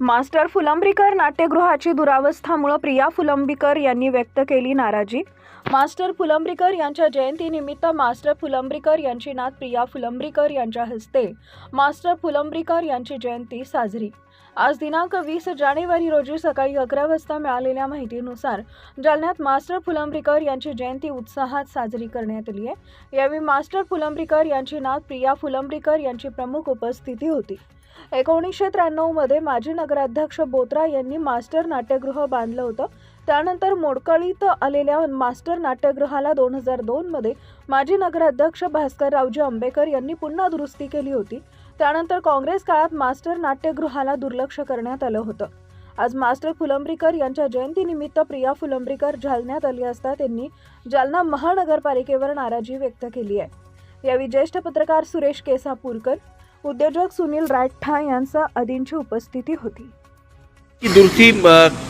Master Phulambrikar नाट्यगृहाची दुरावस्थामुळं प्रिया फुलंब्रीकर यांनी व्यक्त केली नाराजी. मास्टर फुलंब्रीकर यांच्या जयंतीनिमित्त मास्टर फुलंब्रीकर यांची नात प्रिया फुलंब्रीकर यांच्या हस्ते मास्टर फुलंब्रीकर यांची जयंती साजरी आज दिनांक वीस जानेवारी रोजी सकाळी अकरा वाजता मिळालेल्या माहितीनुसार जालन्यात मास्टर फुलंब्रीकर यांची जयंती उत्साहात साजरी करण्यात आली आहे. यावेळी मास्टर फुलंब्रीकर यांची नात प्रिया फुलंब्रीकर यांची प्रमुख उपस्थिती होती. एकोणीसशे त्र्याण्णवमध्ये माजी नगराध्यक्ष बोत्रा यांनी मास्टर नाट्यगृह बांधलं होतं. त्यानंतर मोडकळीत आलेल्या मास्टर नाट्यगृहाला दोन हजार दोनमध्ये माजी नगराध्यक्ष भास्कररावजी आंबेकर यांनी पुन्हा दुरुस्ती केली होती. त्यानंतर काँग्रेस काळात मास्टर नाट्यगृहाला दुर्लक्ष करण्यात आलं होतं. आज मास्टर फुलंब्रीकर यांच्या जयंतीनिमित्त प्रिया फुलंब्रीकर जालन्यात आली असता त्यांनी जालना महानगरपालिकेवर नाराजी व्यक्त केली आहे. यावेळी ज्येष्ठ पत्रकार सुरेश केसापूरकर उद्योजक सुनील राठा यांचा आदींची उपस्थिती होती. दुरुस्ती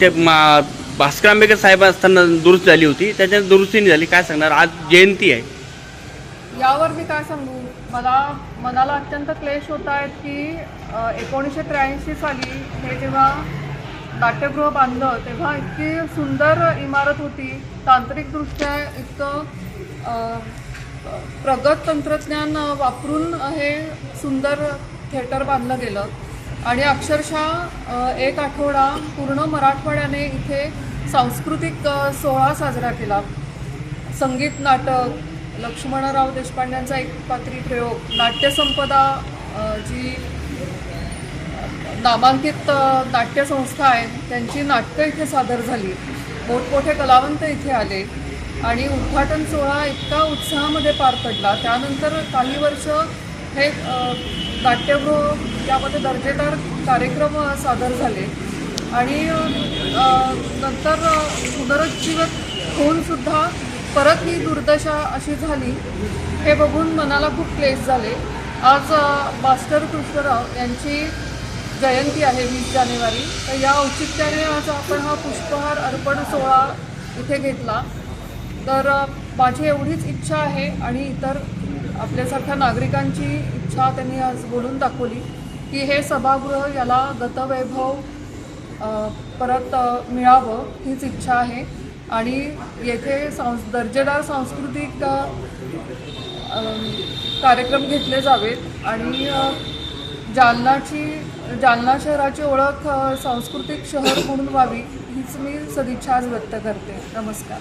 ते मा- भास्कर आंबेडकर साहेब असताना दुरुस्त झाली होती त्याच्यात दुरुस्ती नाही झाली काय सांगणार? आज जयंती आहे. यावर मी काय सांगू? मला मनाला अत्यंत क्लेश होत आहेत की एकोणीसशे त्र्याऐंशी साली हे जेव्हा नाट्यगृह बांधलं तेव्हा इतकी सुंदर इमारत होती. तांत्रिकदृष्ट्या इतकं प्रगत तंत्रज्ञान वापरून हे सुंदर थिएटर बांधलं गेलं. आणि अक्षरशः एक आठवडा पूर्ण मराठवाड्याने इथे सांस्कृतिक सोहळा साजरा केला. संगीत नाटक लक्ष्मणराव देशपांड्यांचा एक पात्री प्रयोग नाट्यसंपदा जी नामांकित नाट्यसंस्था आहे त्यांची नाटकं इथे सादर झाली. मोठमोठे कलावंत इथे आले आणि उद्घाटन सोहळा इतका उत्साहामध्ये पार पडला. त्यानंतर काही वर्ष हे नाट्यगृह त्यामध्ये दर्जेदार कार्यक्रम सादर झाले. आणि नंतर अ, पुनरुज्जीवित होऊनसुद्धा परत ही दुर्दशा अशी झाली हे बघून मनाला खूप क्लेश झाले. आज मास्टर कृष्णराव यांची जयंती आहे वीस जानेवारी. तर या औचित्याने आज आपण हा पुष्पहार अर्पण सोहळा इथे घेतला. तर माझी एवढीच इच्छा आहे आणि इतर आपल्यासारख्या नागरिकांची इच्छा त्यांनी आज बोलून दाखवली की हे सभागृह याला गतवैभव परत मिळावं हीच इच्छा आहे. आणि येथे सांस दर्जेदार सांस्कृतिक कार्यक्रम घेतले जावेत. आणि जालनाची जालना शहराची ओळख सांस्कृतिक शहर म्हणून व्हावी हीच मी सदिच्छा आज व्यक्त करते. नमस्कार.